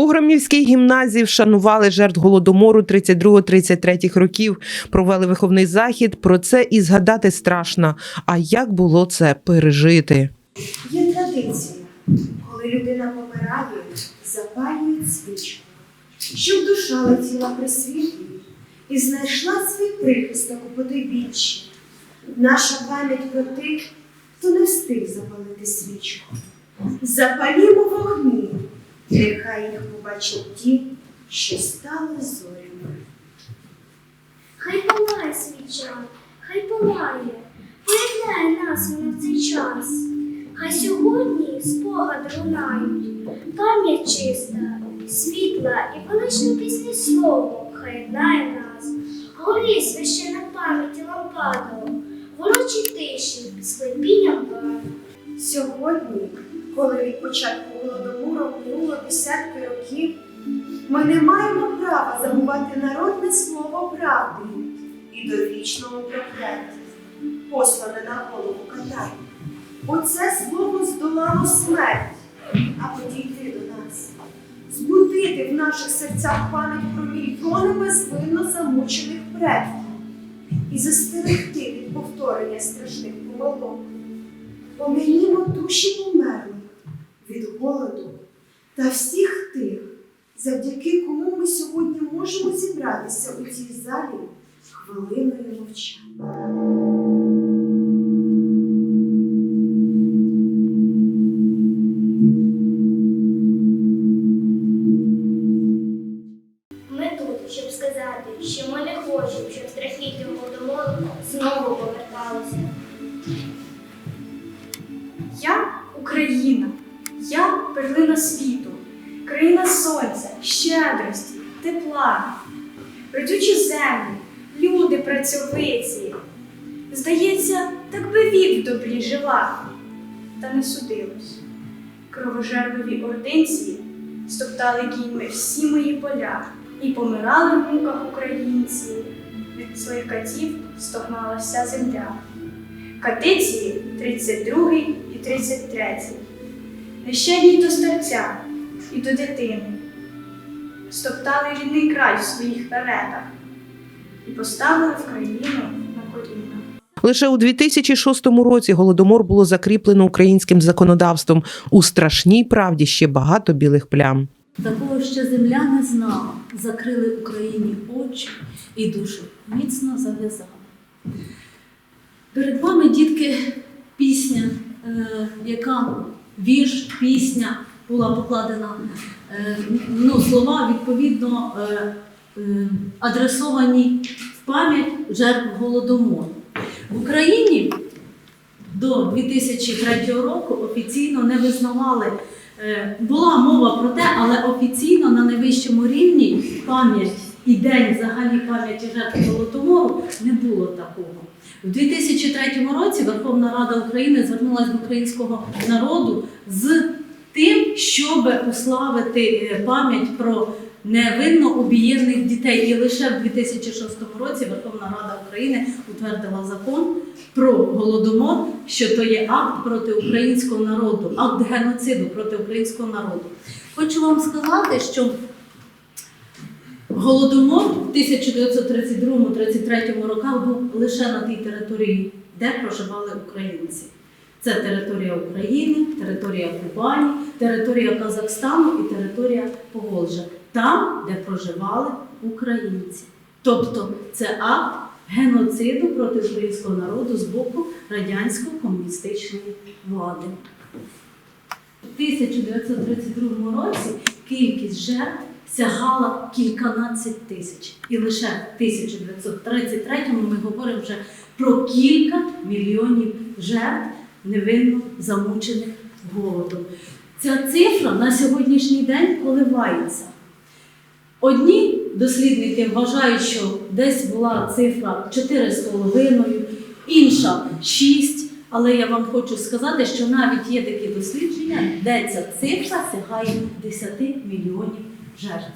У Громівській гімназії вшанували жертв голодомору 32-33 років. Провели виховний захід. Про це і згадати страшно. А як було це пережити? Є традиція, коли людина помирає, запалюють свічку, щоб душа летіла при світлі і знайшла свій прихисток у потойбіччі. Наша пам'ять про тих, хто не встиг запалити свічку. Запалімо вогні, нехай їх побачать ті, що стали зорями. Хай палає свіча, хай палає, поєднає нас вона в цей час. Хай сьогодні спогади лунають, пам'ять чиста, світла і величне пісне слово хай єднає нас. Горі священа пам'яті лампадо, в тиші склепінням бар. Сьогодні, коли від початку десятки років, ми не маємо права забувати народне слово правди і довічному прокляття, послане на голову Катай. Оце слово здолало смерть, аби дійти до нас, збудити в наших серцях пам'ять про мільйони безвинно замучених предків і застерегти від повторення страшних помилок. Пом'янімо душі померлих від голоду та всіх тих, завдяки кому ми сьогодні можемо зібратися у цій залі хвилиною мовчання. Ми тут, щоб сказати, що ми не хочемо, щоб страхіття голодомору знову поверталося. Я Україна, я перлина світу, країна сонця, щедрості, тепла, родючі землі, люди працьовиці. Здається, так би вік добрі жила, та не судилось. Кровожерливі ординці стоптали кіньми всі мої поля і помирали в муках українці. Від своїх катів стогнала вся земля. Катиції 32 і 33. Нещадні до старця і до дитини. Стоптали рідний край в своїх наретах і поставили в країну на коліна. Лише у 2006 році голодомор було закріплено українським законодавством. У страшній правді ще багато білих плям. Такого ще земля не знала. Закрили Україні очі і душу міцно зав'язали. Перед вами, дітки, пісня, е, яка вірш, пісня була покладена, е, ну, слова відповідно е, е, адресовані в пам'ять жертв голодомору. В Україні до 2003 року офіційно не визнавали. Була мова про те, але офіційно на найвищому рівні пам'ять і день взагалі пам'яті жертв Голодомору не було такого. У 2003 році Верховна Рада України звернулася до українського народу з щоб уславити е, пам'ять про невинно обієнних дітей. І лише в 2006 році Верховна Рада України утвердила закон про голодомор, що то є акт проти українського народу, акт геноциду проти українського народу. Хочу вам сказати, що голодомор в 1932-33 роках був лише на тій території, де проживали українці. Це територія України, територія Кубані, територія Казахстану і територія Поволжя, там, де проживали українці. Тобто це акт геноциду проти українського народу з боку радянської комуністичної влади. У 1932 році кількість жертв сягала кільканадцять тисяч. І лише в 1933 ми говоримо вже про кілька мільйонів жертв невинно замучених голодом. Ця цифра на сьогоднішній день коливається. Одні дослідники вважають, що десь була цифра 4,5, інша 6. Але я вам хочу сказати, що навіть є такі дослідження, де ця цифра сягає 10 мільйонів жертв.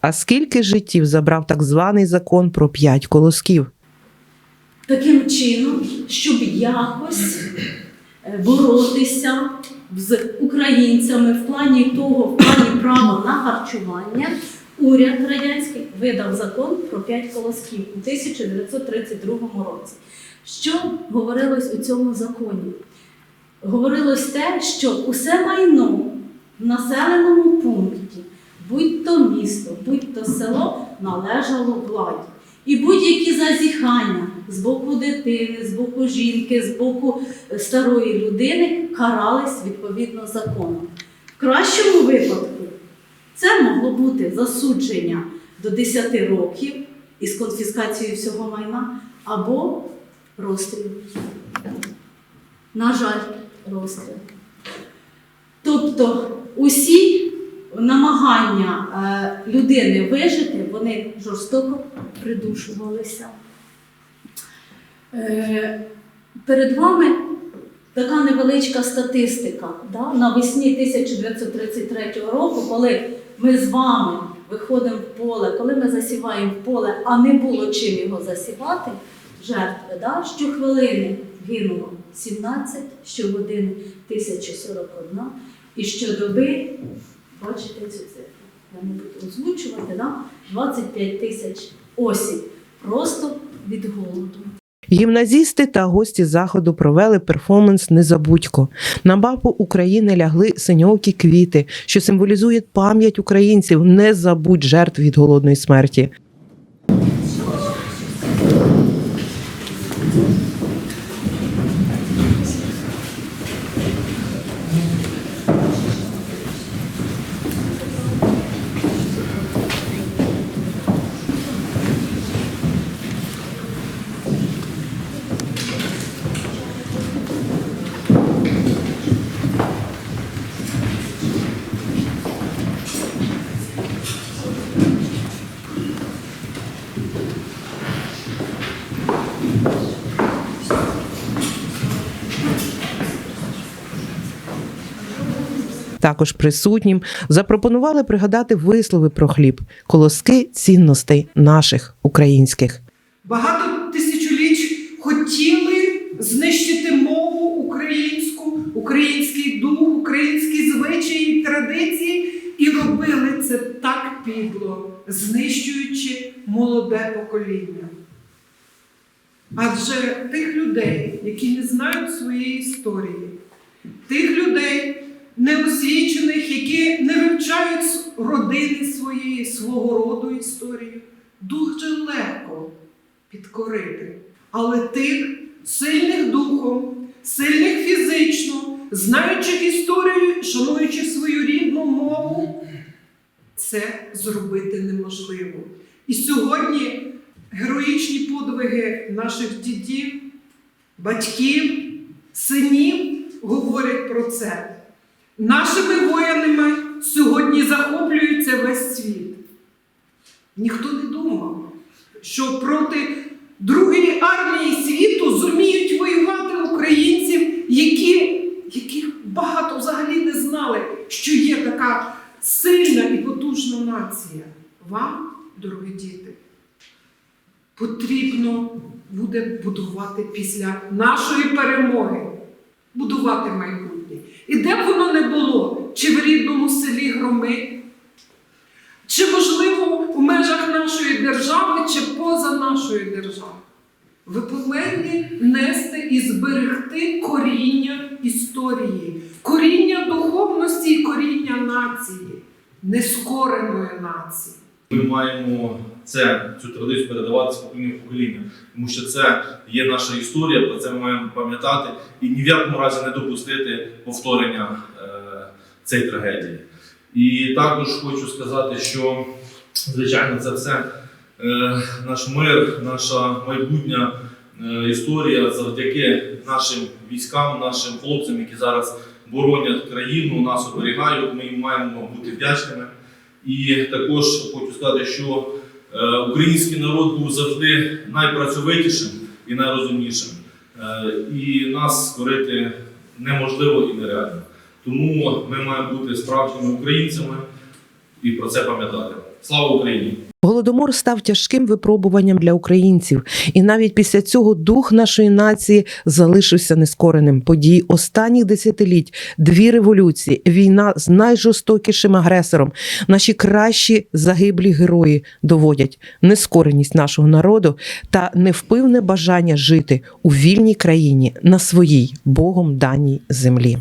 А скільки життів забрав так званий закон про п'ять колосків? Таким чином, щоб якось боротися з українцями в плані того, в плані права на харчування, уряд радянський видав закон про п'ять колосків у 1932 році. Що говорилось у цьому законі? Говорилось те, що усе майно в населеному пункті, будь то місто, будь то село, належало владі. І будь-які зазіхання з боку дитини, з боку жінки, з боку е, старої людини карались відповідно законом. В кращому випадку це могло бути засудження до 10 років із конфіскацією всього майна або розстріл. На жаль, розстріл. Тобто усі намагання е, людини вижити, вони жорстоко придушувалися. Е, перед вами така невеличка статистика. Да? Навесні 1933 року, коли ми з вами виходимо в поле, коли ми засіваємо в поле, а не було чим його засівати, жертви, да? щохвилини гинуло 17, щогодини 1041, і щодоби, бачите цю цифру, я не буду озвучувати, да? 25 тисяч осіб просто від голоду. Гімназісти та гості заходу провели перформанс Незабудько. На мапу України лягли синьокі квіти, що символізують пам'ять українців. Не забудь жертв від голодної смерті. Також присутнім запропонували пригадати вислови про хліб, колоски цінностей наших українських. Багато тисячоліч хотіли знищити мову українську, український дух, українські звичаї, традиції, і робили це так підло, знищуючи молоде покоління. Адже тих людей, які не знають своєї історії, тих людей неосвічених, які не вивчають родини своєї, свого роду історію, дуже легко підкорити. Але тих сильних духом, сильних фізично, знаючих історію, шануючих свою рідну мову, це зробити неможливо. І сьогодні героїчні подвиги наших дідів, батьків, синів говорять про це. Нашими воїнами сьогодні захоплюється весь світ. Ніхто не думав, що проти другої армії світу зуміють воювати українців, які, яких багато взагалі не знали, що є така сильна і потужна нація. Вам, дорогі діти, потрібно буде будувати після нашої перемоги, будувати майбутнє. І де б воно не було, чи в рідному селі Громи, чи, можливо, у межах нашої держави, чи поза нашою державою. Ви повинні нести і зберегти коріння історії, коріння духовності і коріння нації, нескореної нації. Ми маємо це, цю традицію передавати з покоління в покоління, тому що це є наша історія, про це ми маємо пам'ятати і ні в якому разі не допустити повторення е, цієї трагедії. І також хочу сказати, що звичайно це все е, наш мир, наша майбутня е, історія завдяки нашим військам, нашим хлопцям, які зараз боронять країну, нас оберігають. Ми їм маємо бути вдячними. І також хочу сказати, що е, український народ був завжди найпрацьовитішим і найрозумнішим. Е, і нас скорити неможливо і нереально. Тому ми маємо бути справжніми українцями, і про це пам'ятати. Слава Україні! Голодомор став тяжким випробуванням для українців, і навіть після цього дух нашої нації залишився нескореним. Події останніх десятиліть, дві революції, війна з найжорстокішим агресором. Наші кращі загиблі герої доводять нескореність нашого народу та невпивне бажання жити у вільній країні на своїй Богом даній землі.